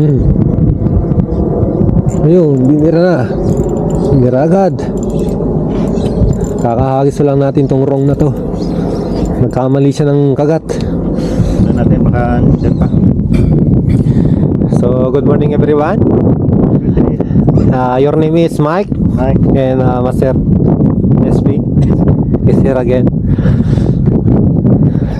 Hmm. Ayun, binira na. Binira agad. Kakahagis lang natin tong wrong na to. Nagkamali siya ng kagat. Ano natin baka dyan pa. So, good morning everyone. Uh, your name is Mike Hi. and uh, Master SP is here again.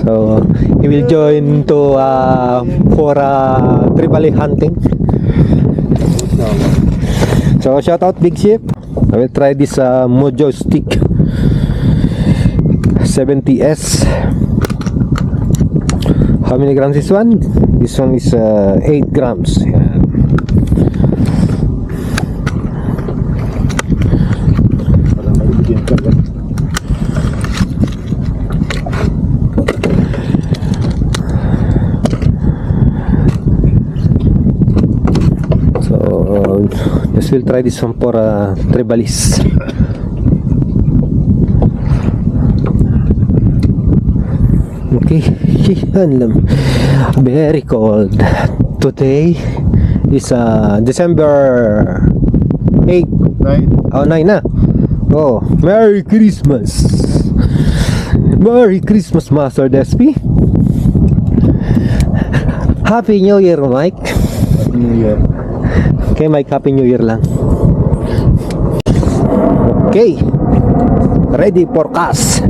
So, he will join to uh, for uh, tribally hunting. So, shout out Big Ship. I will try this uh, Mojo Stick 70S. How many grams is one? This one is uh, 8 grams. Yeah. Walang magbibigyan ka. So, uh, just will try this one for uh, tribalis. Okay, lang. Very cold. Today is uh, December 8. Right. Oh, 9 na. Oh, Merry Christmas. Merry Christmas, Master Despi. Happy New Year, Mike. Happy New Year. Okay, Mike, Happy New Year lang. Okay. Ready for cast.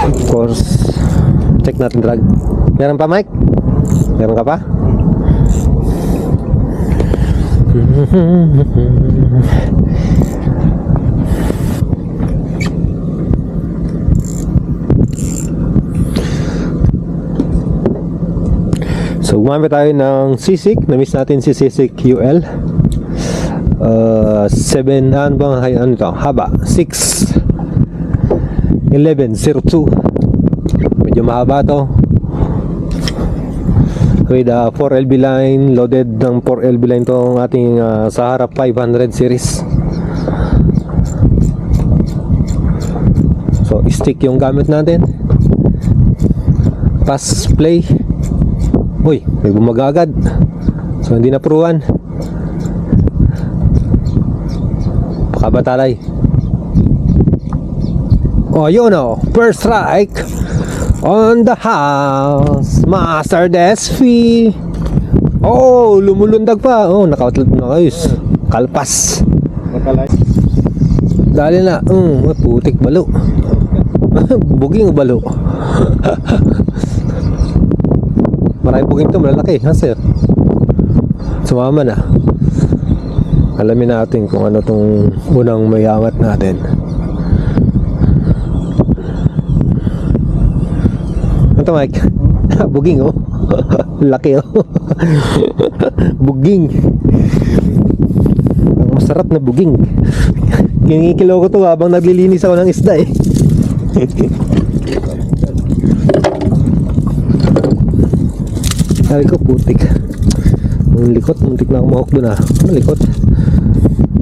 Of course. Check natin drag. Meron pa, Mike? Meron ka pa? So, gumamit tayo ng sisig. Na-miss natin si sisig UL. Uh, 7, ano bang, ano to? Haba. 6. 11, 02. Medyo mahaba to. With uh, 4LB line, loaded ng 4LB line tong ating uh, Sahara 500 series. So, stick yung gamit natin. Pass play. Uy, may bumagagad. So, hindi na pruwan. Pakabatalay. Oh, yun oh. First strike. On the house. Master Desfi. Oh, lumulundag pa. Oh, nakautlat na ayos. Kalpas. Dali na. Mm, putik balo. buging balo. Marami buging to, malalaki, ha sir? Sumama na. Alamin natin kung ano tong unang may angat natin. Ito Mike. buging oh. Laki oh. buging. Ang masarap na buging. Kinikilo ko to habang naglilinis ako ng isda eh. Sabi ko putik. Ang likot, muntik na ako mahok doon ah. Ano likot?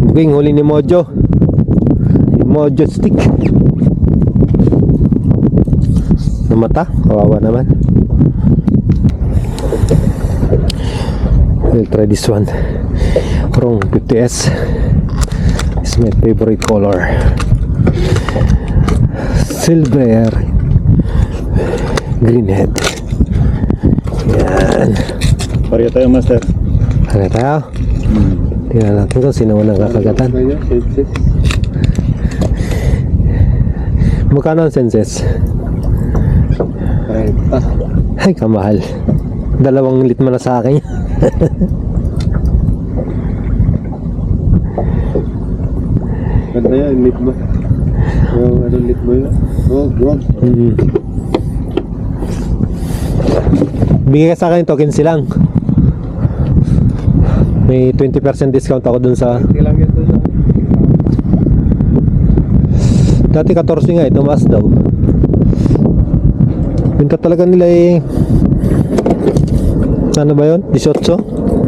Buging, huli ni Mojo. Ni Mojo stick. Namata, kawawa naman. We'll try this one. Wrong 50S. It's my favorite color. Silver Greenhead. Yan. Pareho tayo, Master. Ano tayo? Tingnan natin kung sino unang kakagatan. Magkano ang senses? Ah, Ay, kamahal. Dalawang litma na sa akin. Ganda yan, lit mo. Yung ano, lit mo yun. Oh, bro. Mm. Bigay ka sa akin token silang. May 20% discount ako dun sa... Dati 14 nga, ito mas daw. Binta talaga nila eh... Ano ba yun? 18?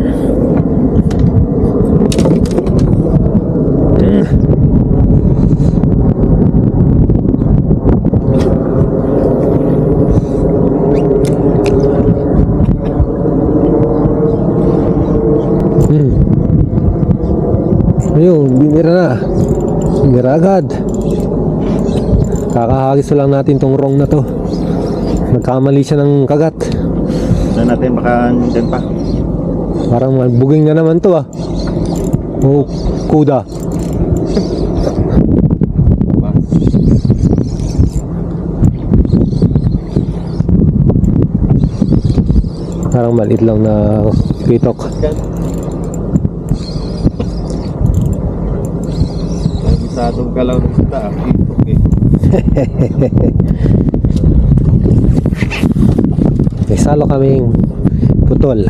Binira na. Binira agad. Kakahagis lang natin tong wrong na to. Nagkamali siya ng kagat. Saan natin baka dyan pa. Parang buging na naman to ah. Oh, kuda. Parang maliit lang na pitok. Isadong ka lang sa taas. Okay. May salo kaming putol.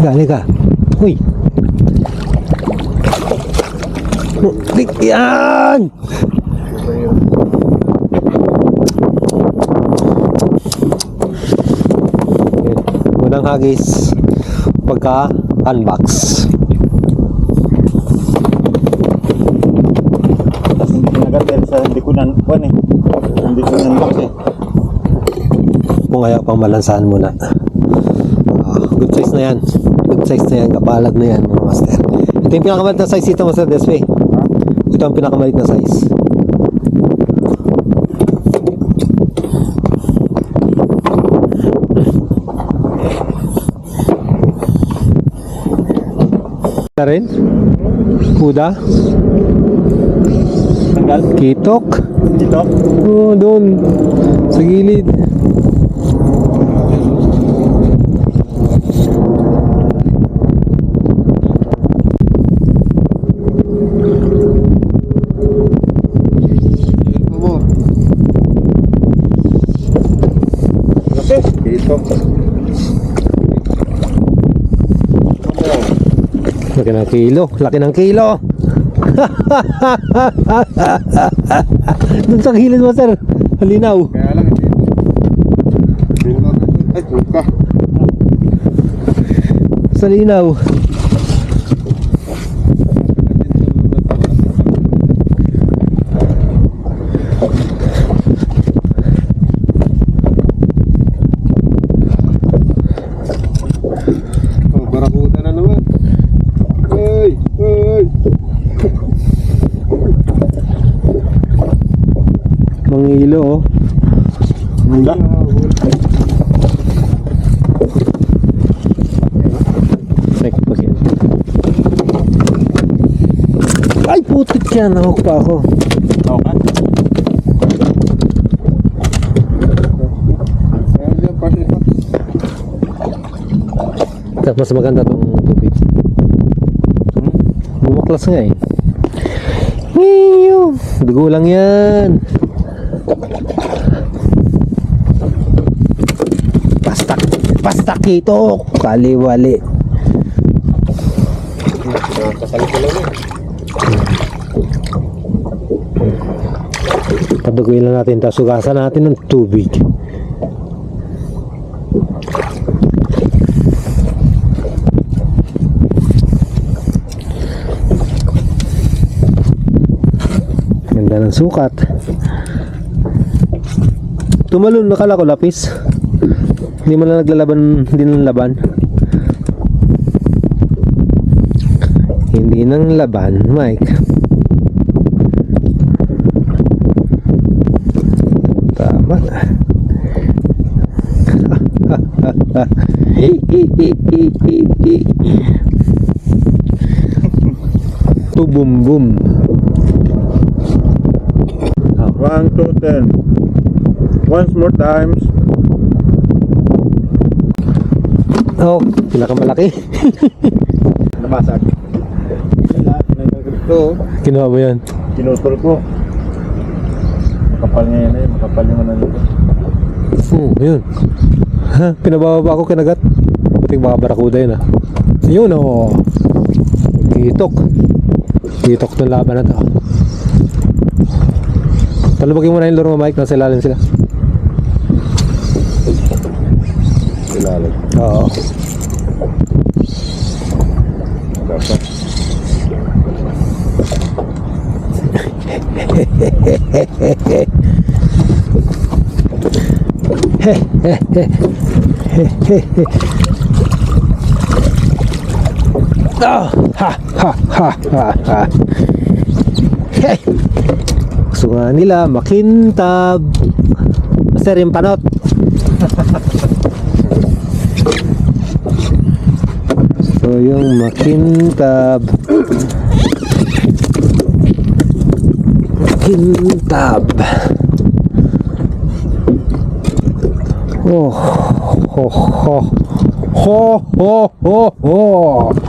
Gali ka. Uy. Yan! Unang hagis pagka unbox. Tapos hindi ko nagat dahil sa hindi ko nan... Kuan eh. Hindi ko nanbox eh. Kung kaya pang malansahan muna. Ah, good size na yan. Good size na yan. Kapalag na yan mga master. Ito yung pinakamalit na size dito master Despe. Ito ang pinakamalit na size. Na rin? Kuda? Tanggal? Kitok? Dito? Oo, doon. Sa gilid. Laki ng kilo. Laki ng kilo. doon sa gilid mo, sir. Halinaw. Kaya lang. Dito. Ay, tuka. Sa linaw. Oh, barakuda na naman. Ay, ay. Mangilo, oh. Check yan. Ay, putik yan. Nahok pa ako. Oo ka? Mas maganda tong tubig. Bumaklas nga eh. Dugo lang yan. Basta, basta kito. Kaliwali. Ko lang natin. Tapos sugasan natin ng tubig. Ganda ng sukat. Tumalon, nakala ko lapis. Hindi mo na naglalaban, hindi ng laban. Hindi nang laban, Mike. Tama. Tu boom boom. One, two, ten. Once more times. Oh, pinakamalaki. Nabasag. Ko. Kinuha mo yan. Kinutol ko. Makapal niya yan eh. Makapal yung ano nito. Hmm, yun. Ha, pinababa ko kinagat. Buting baka barakuda yun ah. Yun oh. Kitok. Kitok ng laban na to. Talubagin mo na yung laro mo Mike. Nasa ilalim sila. Ilalag. Oo. Ah, ha. Ha, ha, ha, ha. Hey! Gusto nila, makintab. Master, yung panot. so, yung makintab. Makintab. Oh, ho, ho. Ho, ho, ho,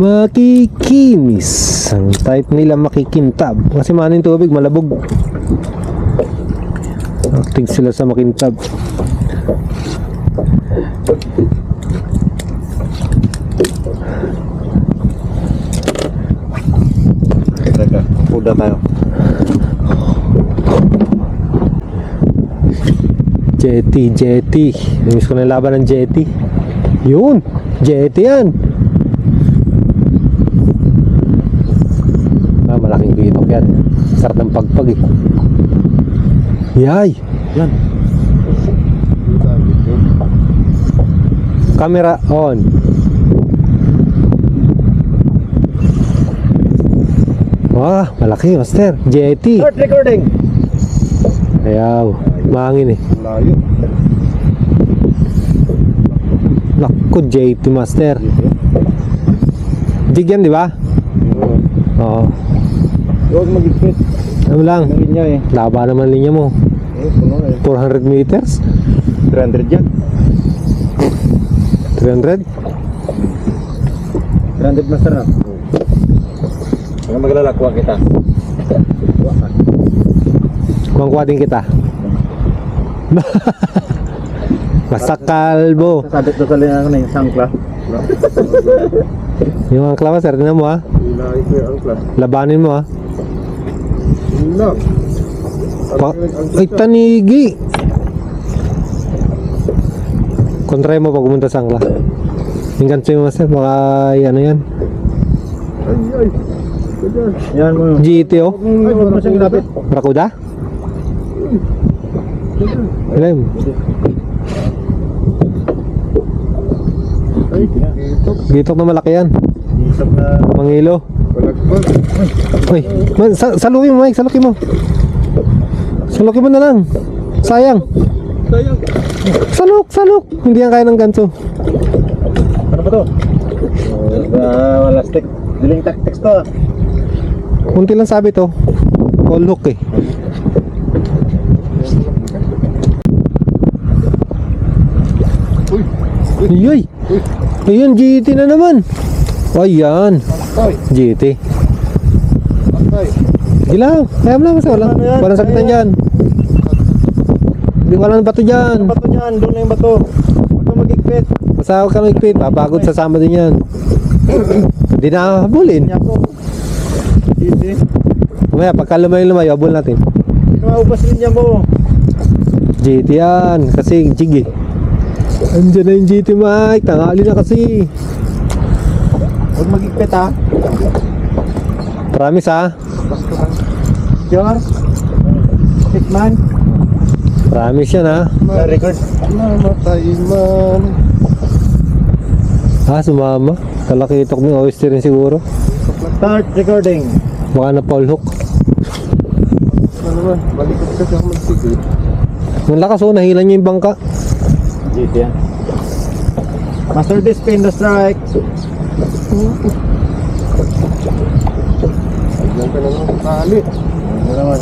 Makikinis. Ang type nila makikintab. Kasi manin tubig, malabog. Acting sila sa makintab. Teka, kuda tayo. Jetty, jetty. Namiss ko na yung laban ng jetty. Yun, jetty yan. Eh. Yay! Yan. Camera on. Wah, malaki master. Jetty. Start recording. Ayaw. Mahangin eh. Layo. Naku, JT master. Jig yan, di ba? Oo. Huwag magigpit. Ano lang, Ang linya eh. laba naman linya mo. Eh, puno eh. 400 meters? 300 yan. 300? 300 master na. Huwag magalala, kuha kita. Kuwang-kuwa din kita. Basta kalbo. Sasabit ko sa linya ko na yung sangkla. Yung ang klama, sir, tingnan mo ha. Angkla. Labanin mo ha. Wala. Pa Ay, tanigi. Kontra mo pag pumunta sa angla. Yung ganso yung master, baka ano yan. Ay, ay. Yan mo. GT oh. Ay, huwag mo siyang ilapit. Ito. Gitok na malaki yan. Isang na Mangilo. palagpag. Uy, man, sa salukin mo Mike, salukin mo. Salukin mo na lang. Sayang. Sayang. Saluk, saluk. Hindi yan kaya ng ganso. Ano ba to? Uh, wala stick. Diling tactics to ah. Kunti lang sabi to. Call hook eh. Uy. Uy, Ayun, GT na naman. Ayan, Ay, GT. ay. Sige lang, kaya mo lang kasi walang, Ano walang sakitan dyan. Hindi walang bato dyan. Ano bato niyan? Doon na yung bato. Huwag kang magigpit. Basta huwag ka magpit, papagod sa sama din yan. Hindi na habulin. Easy. Mamaya, pagka lumayo-lumayo, habul natin. Hindi maubos rin niya mo. GT yan, kasi jig eh. Andiyan na yung GT Mike, tangali na kasi. Huwag magigpit ha. Promise ha? Sure. Hitman. Promise yan ha? record. Mamatay man. Ha, sumama. Kalakitok mo yung oyster rin siguro. Start recording. Baka na Paul Hook. Ano ba? Balikot kasi ako magsigil. Ang lakas oh, nahilan niya yung bangka. GT yan. Master this pin the strike. Diyan ka naman sa tali. Ano naman?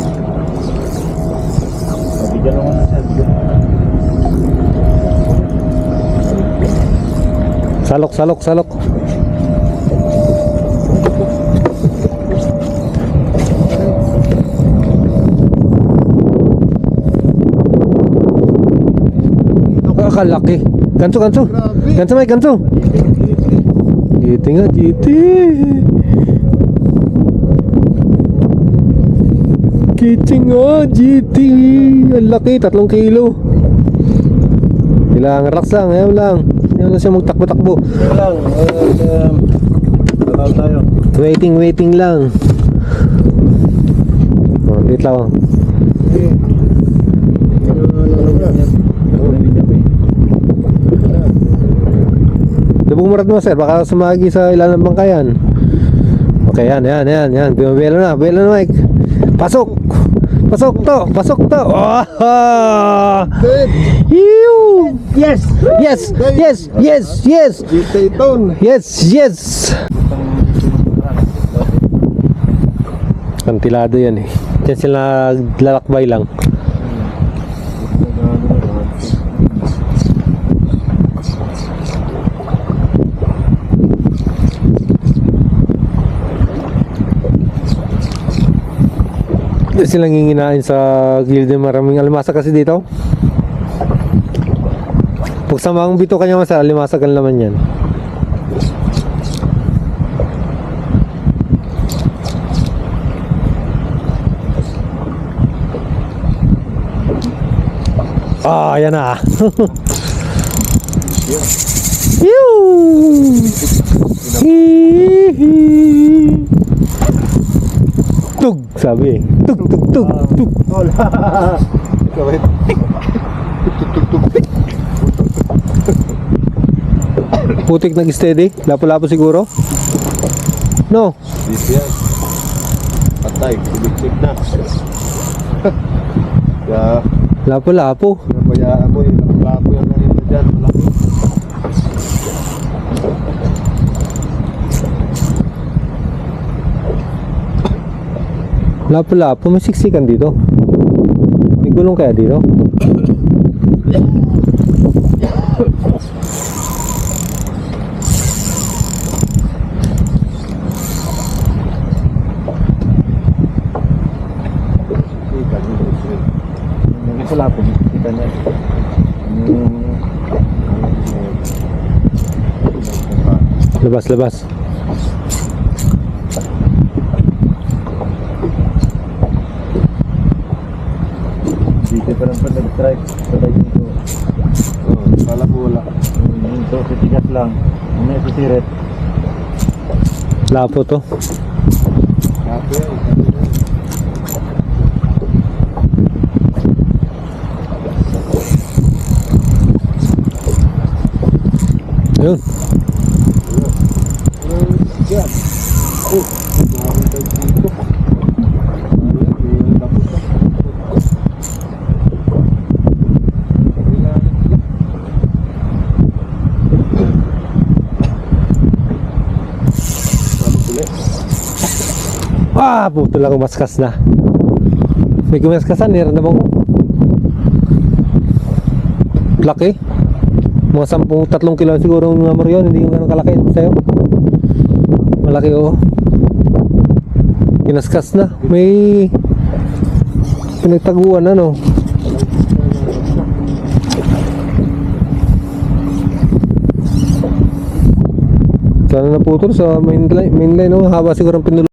Mabigyan naman na siya. Salok, salok, salok. Ah, kalaki. Ganso, ganso. Ganso, may ganso. GT nga, GT. GT nga, GT. Ang laki, tatlong kilo. Kailangan relax lang, ayaw lang. Ayaw lang siya magtakbo-takbo. Ito lang. Um, Tawag tayo. Waiting, waiting lang. Oh, wait lang. Lubong murat mo sir, baka sumagi sa ilan ng bangkayan. Okay, yan, yan, yan, yan. Bumabelo na, belo na Mike. Pasok! Pasok to! Pasok to! Oh! Ew! Yes! Yes! Yes! Yes! Yes! Yes! Yes! Kantilado yan eh. Diyan sila lalakbay lang. Doon silang nginginain sa gilid maraming alimasa kasi dito. Pag sa mga bito kanya mas alimasa kan naman yan. Ah, yan na. Pew! Hihi! Tug, sabi. Tug, tug, tug, tug. Kawit. Putik nag-steady. Lapo-lapo siguro. No. Yan. Patay. Kumiksik na. Kaya, Lapo-lapo. pinabayaan mo yung lapo yung kanina dyan. Lapo-lapo. May siksikan dito. May gulong kaya dito? Po, kita niya labas. Dito nag-strike. Patay dito. Oh, kala ko wala. Yung to, titigas lang. May sisirit. Lapo to. Kapo yan. Yun. Yan. Oh, nakakita dito. Ayan, may lapot na. Lapot ulit. Ah, puto lang umaskas na. May kumaskasan, meron na ko. Laki. Mga sampung, tatlong kilo siguro yung number yun, hindi yung ganun kalaki sa'yo. Malaki oh. Kinaskas na. May pinagtaguan ano. Sana naputol sa main line, main line oh. Haba siguro ang pinulot.